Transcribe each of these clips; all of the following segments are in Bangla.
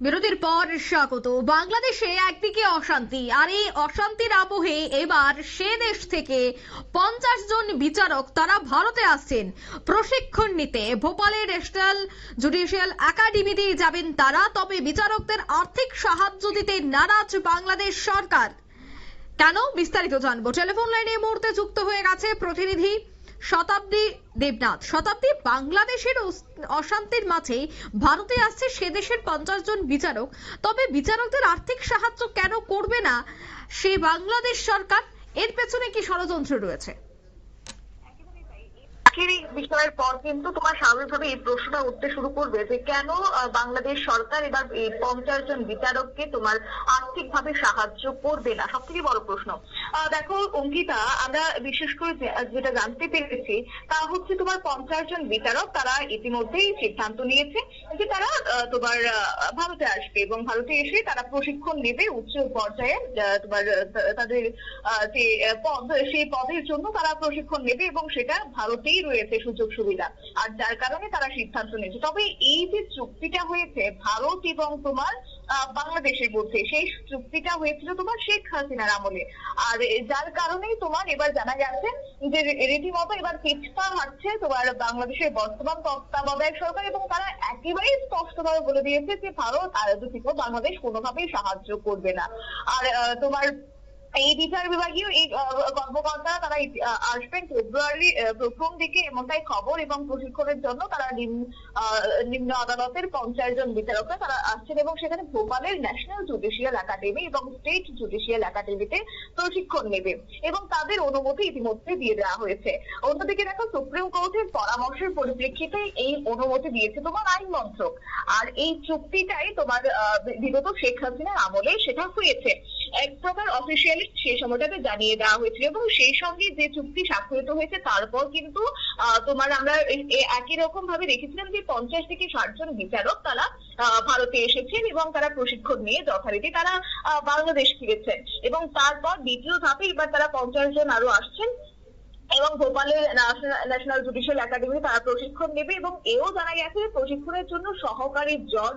বিরতির পর স্বাগত। বাংলাদেশে একদিকে অশান্তি, আর এই অশান্তির আবহে এবার সে দেশ থেকে পঞ্চাশ জন বিচারক তারা ভারতে আসছেন। প্রশিক্ষণ নিতে ভোপালের ন্যাশনাল জুডিশিয়াল একাডেমিতে যাবেন তারা, তবে বিচারকদের আর্থিক সাহায্য দিতে নারাজ বাংলাদেশ সরকার। কেন? বিস্তারিত জানব। টেলিফোন লাইনে মুহূর্তে যুক্ত হয়ে গেছে প্রতিনিধি শতাব্দী দেবনাথ, শতাব্দী বাংলাদেশের অশান্তির মাঝে ভারতে আসছে সে দেশের পঞ্চাশ জন বিচারক। তবে বিচারকদের আর্থিক সাহায্য কেন করবে না সে বাংলাদেশ সরকার? এর পেছনে কি ষড়যন্ত্র রয়েছে? আখেরি বিষয়ের পর কিন্তু তোমার স্বাভাবিকভাবে এই প্রশ্নটা উঠতে শুরু করবে যে কেন বাংলাদেশ সরকার এবার এই পঞ্চাশ জন বিচারককে তোমার আর্থিকভাবে সাহায্য করবে না? সব থেকে বড় প্রশ্ন। দেখো, অঙ্কিতা, আমরা বিশেষ করে যেটা জানতে পেরেছি, তা হচ্ছে তোমার পঞ্চাশ জন বিচারক তারা ইতিমধ্যেই সিদ্ধান্ত নিয়েছে যে তারা তোমার ভারতে আসবে এবং ভারতে এসে তারা প্রশিক্ষণ নেবে উচ্চ পর্যায়ে তোমার তাদের যে পদ, সেই পদের জন্য তারা প্রশিক্ষণ নেবে এবং সেটা ভারতেই রয়েছে সুযোগ সুবিধা, আর যার কারণে তারা সিদ্ধান্ত নিয়েছে। তবে এই যে চুক্তিটা হয়েছে ভারত এবং তোমার বাংলাদেশের মধ্যে, সেই চুক্তিটা হয়েছিল তোমার শেখ হাসিনার আমলে। আর যার কারণেই তোমার এবার জানা যাচ্ছে যে রীতিমতো এবার পিছপা হাঁটছে তোমার বাংলাদেশের বর্তমান তত্ত্বাবধায়ক সরকার এবং তারা একেবারেই স্পষ্টভাবে বলে দিয়েছে যে ভারত আর আয়োজিত বাংলাদেশ কোনোভাবেই সাহায্য করবে না। আর তোমার এই বিচার বিভাগীয় এই কর্মকর্তারা তারা আসবেন ফেব্রুয়ারি প্রথম দিকে এমনটাই খবর এবং প্রশিক্ষণের জন্য তারা নিম্ন আদালতের পঞ্চাশ জন বিচারকরা তারা আসছেন এবং সেখানে ভোপালের ন্যাশনাল জুডিশিয়াল একাডেমি এবং স্টেট জুডিশিয়াল একাডেমিতে প্রশিক্ষণ নেবে এবং তাদের অনুমতি ইতিমধ্যে দিয়ে দেওয়া হয়েছে। অন্যদিকে দেখো সুপ্রিম কোর্টের পরামর্শের পরিপ্রেক্ষিতে এই অনুমতি দিয়েছে তোমার আইন মন্ত্রক। আর এই চুক্তিটাই তোমার বিগত শেখ হাসিনার আমলে সেটা হয়েছে। এক প্রকার অফিসিয়ালি সেই সময়টাতে জানিয়ে দেওয়া হয়েছিল এবং সেই সঙ্গে যে চুক্তি স্বাক্ষরিত হয়েছে তারপর কিন্তু তোমার আমরা একই রকম ভাবে দেখেছিলাম যে পঞ্চাশ থেকে ষাট জন বিচারক তারা ভারতে এসেছেন এবং তারা প্রশিক্ষণ নিয়ে যথারীতি তারা বাংলাদেশ ফিরেছেন। এবং তারপর দ্বিতীয় ধাপে এবার তারা পঞ্চাশ জন আরও আসছেন। এবং ভোপালের ন্যাশনাল জুডিশিয়াল একাডেমি তারা প্রশিক্ষণ নেবে এবং এও জানা গেছে যে প্রশিক্ষণের জন্য সহকারী জজ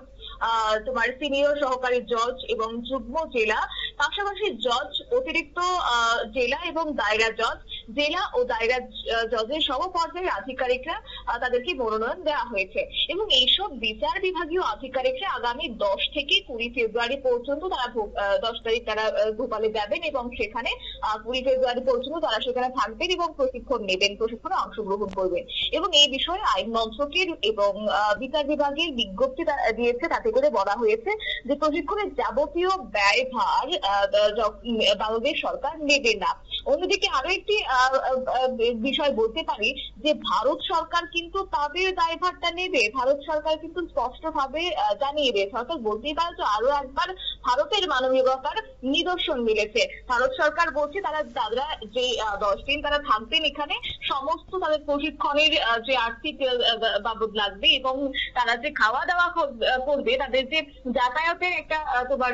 তোমার সিনিয়র সহকারী জজ এবং যুগ্ম জেলা, পাশাপাশি জজ, অতিরিক্ত জেলা এবং দায়রা জজ জেলা ও দায়রা জজের সমপর্যায়ের আধিকারিকরা তাদেরকে মনোনয়ন দেওয়া হয়েছে। এবং এইসব বিচার বিভাগীয় আধিকারিকরা আগামী দশ থেকে কুড়ি ফেব্রুয়ারি পর্যন্ত তারা দশ তারিখ তারা ভোপালে যাবেন এবং সেখানে কুড়ি ফেব্রুয়ারি পর্যন্ত তারা সেখানে থাকবেন এবং প্রশিক্ষণ নেবেন, প্রশিক্ষণে অংশগ্রহণ করবেন। এবং এই বিষয়ে আইন মন্ত্রকের এবং বিচার বিভাগের বিজ্ঞপ্তি দিয়েছে, তাতে করে বলা হয়েছে যে প্রশিক্ষণের যাবতীয় ব্যয়ভার বাংলাদেশ সরকার নেবে না। অন্যদিকে আরও একটি বিষয় বলতে পারি যে ভারত সরকার কিন্তু তাদের দায়ভারটা নেবে। ভারত সরকার কিন্তু স্পষ্টভাবে আহ, জানিয়ে দেয় সরকার বলতেই পারে তো আরও একবার ভারতের মানবিকতার নিদর্শন মিলেছে। ভারত সরকার বলছে তারা তারা যে দশ দিন তারা থাকবেন এখানে সমস্ত তাদের প্রশিক্ষণের যে আর্থিক বাবদ লাগবে এবং তারা যে খাওয়া দাওয়া করবে তাদের যে যাতায়াতের একটা তোমার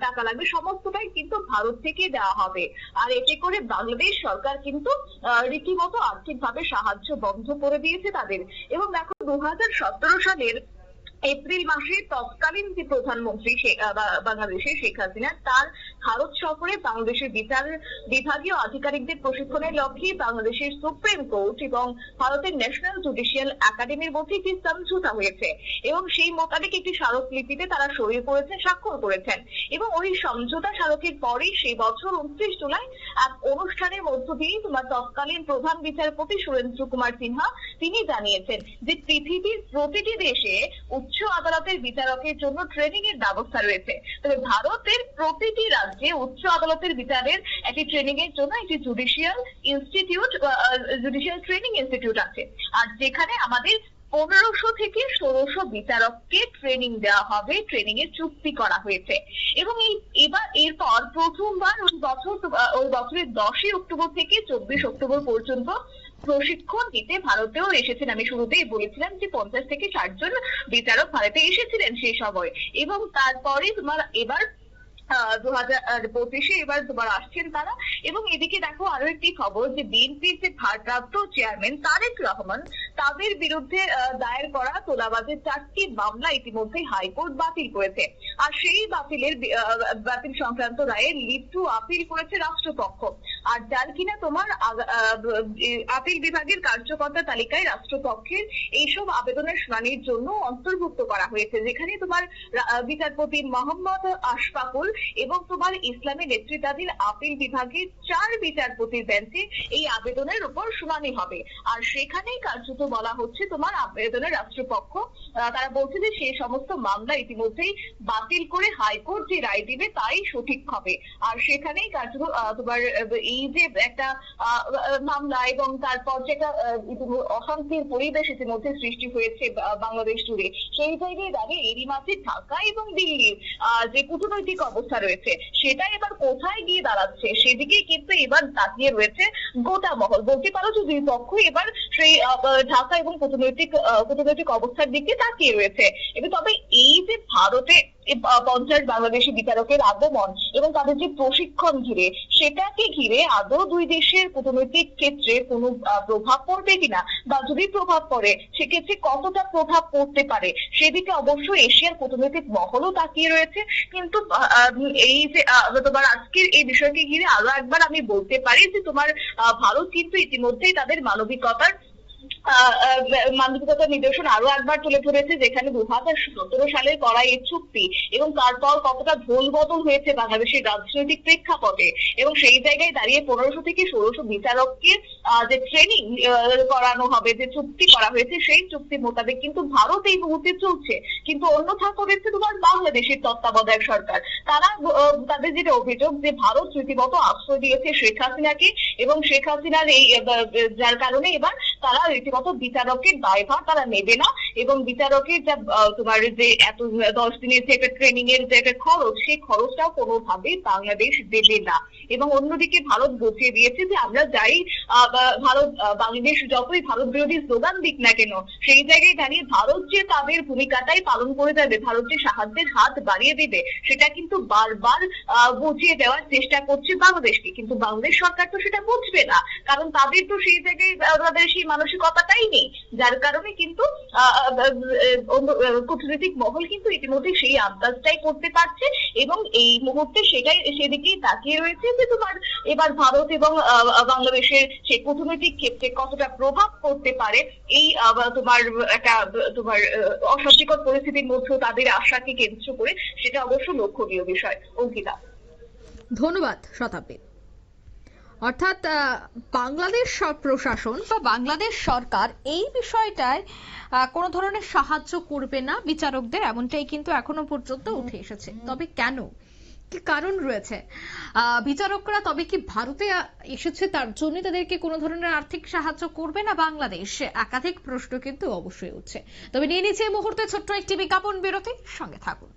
টাকা লাগবে সমস্তটাই কিন্তু ভারত থেকে দেওয়া হবে। আর এতে করে বাংলাদেশ সরকার কিন্তু রীতিমতো আর্থিকভাবে সাহায্য বন্ধ করে দিয়েছে তাদের। এবং দেখো দু হাজার সতেরো সালের এপ্রিল মাসে তৎকালীন যে প্রধানমন্ত্রী বাংলাদেশের শেখ হাসিনা, তার ভারত সফরে বাংলাদেশের বিচার বিভাগীয় আধিকারিকদের প্রশিক্ষণের লক্ষ্যে বাংলাদেশের সুপ্রিম কোর্ট এবং ভারতের ন্যাশনাল জুডিশিয়াল একাডেমির মধ্যে একটি সমঝোতা হয়েছে এবং সেই মোতাবেক একটি স্মারকলিপিতে তারা সই করেছেন স্বাক্ষর করেছেন। এবং ওই সমঝোতা স্মারকের পরেই সেই বছর উনত্রিশ জুলাই এক অনুষ্ঠানের মধ্য দিয়ে তোমার তৎকালীন প্রধান বিচারপতি সুরেন্দ্র কুমার সিনহা তিনি জানিয়েছেন যে পৃথিবীর প্রতিটি দেশে উচ্চ আদালতের বিচারকের জন্য ট্রেনিং এর ব্যবস্থা রয়েছে। তবে ভারতের প্রতিটি রাজ্যে উচ্চ আদালতের বিচারের একটি ট্রেনিং এর জন্য একটি judicial institute judicial training institute আছে। আর যেখানে আমাদের পনেরোশো থেকে ষোলোশো বিচারককে ট্রেনিং দেওয়া হবে ট্রেনিং এর চুক্তি করা হয়েছে। এবং এবার, এরপর প্রথমবার ওই বছর ওই বছরের দশই অক্টোবর থেকে চব্বিশ অক্টোবর পর্যন্ত প্রশিক্ষণ দিতে ভারতেও এসেছেন। আমি শুরুতেই বলেছিলাম যে পঞ্চাশ থেকে ষাট জন বিচারক ভারতে এসেছিলেন সেই সময়। এবং তারপরে তোমার এবার দু হাজার পঁচিশে এবার তোমার আসছেন তারা। এবং এদিকে দেখো আরও একটি খবর যে বিএনপির যে ভারপ্রাপ্ত চেয়ারম্যান তারেক রহমান, তাদের বিরুদ্ধে দায়ের করা তোলাবাজের চারটি মামলা ইতিমধ্যেই হাইকোর্ট বাতিল করেছে। আর সেই বাতিলের বাতিল সংক্রান্ত রায়ে লিভ টু আপিল করেছে রাষ্ট্রপক্ষ। আর যার কিনা তোমার আপিল বিভাগের কার্যকর্তা তালিকায় রাষ্ট্রপক্ষের এইসব আবেদনের শুনানির জন্য অন্তর্ভুক্ত করা হয়েছে, যেখানে তোমার বিচারপতি মোহাম্মদ আশফাকুল এবং তোমার ইসলামী নেতৃত্বাধীন আপিল বিভাগের চার বিচারপতির বেঞ্চে এই আবেদনের উপর শুনানি হবে। আর সেখানেই কার্যত বলা হচ্ছে তোমার আবেদনের রাষ্ট্রপক্ষ তারা বলছে যে সেই সমস্ত মামলা ইতিমধ্যেই বাতিল করে হাইকোর্ট যে রায় দিবে তাই সঠিক হবে। আর সেখানেই কার্যত তোমার এই যে একটা মামলা এবং তারপর যে একটা আহ, ইতিমধ্যে অশান্তির পরিবেশ ইতিমধ্যে সৃষ্টি হয়েছে বাংলাদেশ জুড়ে। সেই জায়গায় দাঁড়িয়ে এরই মাঝে ঢাকা এবং দিল্লির যে কূটনৈতিক অবস্থা রয়েছে সেটা এবার কোথায় গিয়ে দাঁড়াচ্ছে? সেদিকে কিন্তু এবার তাকিয়ে রয়েছে গোটা মহল। বলতে পারো যে দুই পক্ষ এবার সেই ঢাকা এবং কূটনৈতিক কূটনৈতিক অবস্থার দিকে তাকিয়ে রয়েছে। তবে এই যে ভারতে এ প- পঞ্চাশ বাংলাদেশি বিচারকের আগমন এবং তাদের যে প্রশিক্ষণ ঘিরে, সেটাকে ঘিরে আদৌ দুই দেশের কূটনৈতিক ক্ষেত্রে কোনো প্রভাব পড়বে কিনা বা যদি প্রভাব পড়ে, সেক্ষেত্রে কতটা প্রভাব পড়তে পারে? সেদিকে অবশ্য এশিয়ার কূটনৈতিক মহলও তাকিয়ে রয়েছে। কিন্তু এই যে তোমার আজকের এই বিষয়কে ঘিরে আরও একবার আমি বলতে পারি যে তোমার ভারত কিন্তু ইতিমধ্যেই তাদের মানবিকতার মানবিকতার নিদর্শন আরও একবার তুলে ধরেছে যেখানে দু হাজার সতেরো সালের করা এই চুক্তি এবং তারপর কতটা ভুল বদল হয়েছে বাংলাদেশের রাজনৈতিক প্রেক্ষাপটে এবং সেই জায়গায় দাঁড়িয়ে পনেরোশো থেকে ষোলোশো বিচারককে যে ট্রেনিং করানো হবে, যে চুক্তি করা হয়েছে, সেই চুক্তি মোতাবেক কিন্তু ভারত এই মুহূর্তে চলছে। কিন্তু অন্যথা করেছে তোমার বাংলাদেশের তত্ত্বাবধায়ক সরকার। তারা তাদের যেটা অভিযোগ যে ভারত রীতিমতো আশ্রয় দিয়েছে শেখ হাসিনাকে এবং শেখ হাসিনার এই যার কারণে এবার তারা রীতিমতো বিচারকের দায়ভার তারা নেবে না এবং বিচারকের যা তোমার যে এত, দশ দিনের যে একটা ট্রেনিং এর যে একটা খরচ, সেই খরচটাও কোনোভাবেই বাংলাদেশ দেবে না। এবং অন্যদিকে ভারত বুঝিয়ে দিয়েছে যে আমরা যাই ভারত বাংলাদেশ যতই ভারত বিরোধী স্লোগান দিক না কেন, সেই জায়গায় দাঁড়িয়ে ভারত যে তাদের ভূমিকাটাই পালন করে যাবে, ভারত যে সাহায্যের হাত বাড়িয়ে দিবে, সেটা কিন্তু বারবার বুঝিয়ে দেওয়ার চেষ্টা করছে বাংলাদেশকে। কিন্তু বাংলাদেশ সরকার তো সেটা বুঝবে না। কারণ তাদের তো সেই জায়গায় তাদের সেই মানসিকতাটাই নেই। যার কারণে কিন্তু কূটনৈতিক মহল কিন্তু ইতিমধ্যে সেই আন্দাজটাই করতে পারছে এবং এই মুহূর্তে সেটাই, সেদিকেই তাকিয়ে রয়েছে যে তোমার এবার ভারত এবং বাংলাদেশের সেই কূটনৈতিক ক্ষেত্রে কতটা প্রভাব পড়তে পারে এই তোমার একটা তোমার আহ, অস্বস্তিকর পরিস্থিতির মধ্যে তাদের আশাকে কেন্দ্র করে সেটা অবশ্য লক্ষণীয় বিষয়। অঙ্কিতা। ধন্যবাদ শতাব্দী। অর্থাৎ বাংলাদেশ প্রশাসন বা বাংলাদেশ সরকার এই বিষয়টায় কোনো ধরনের সাহায্য করবে না বিচারকদের এমনটাই কিন্তু এখনও পর্যন্ত উঠে এসেছে। তবে কেন? কারণ রয়েছে? বিচারকরা তবে কি ভারতে এসেছে তার জন্য তাদেরকে কোনো ধরনের আর্থিক সাহায্য করবে না বাংলাদেশ? একাধিক প্রশ্ন কিন্তু অবশ্যই উঠছে। তবে নিয়ে নিচ্ছে মুহূর্তে ছোট্ট একটি বিজ্ঞাপন বিরতি। সঙ্গে থাকুন।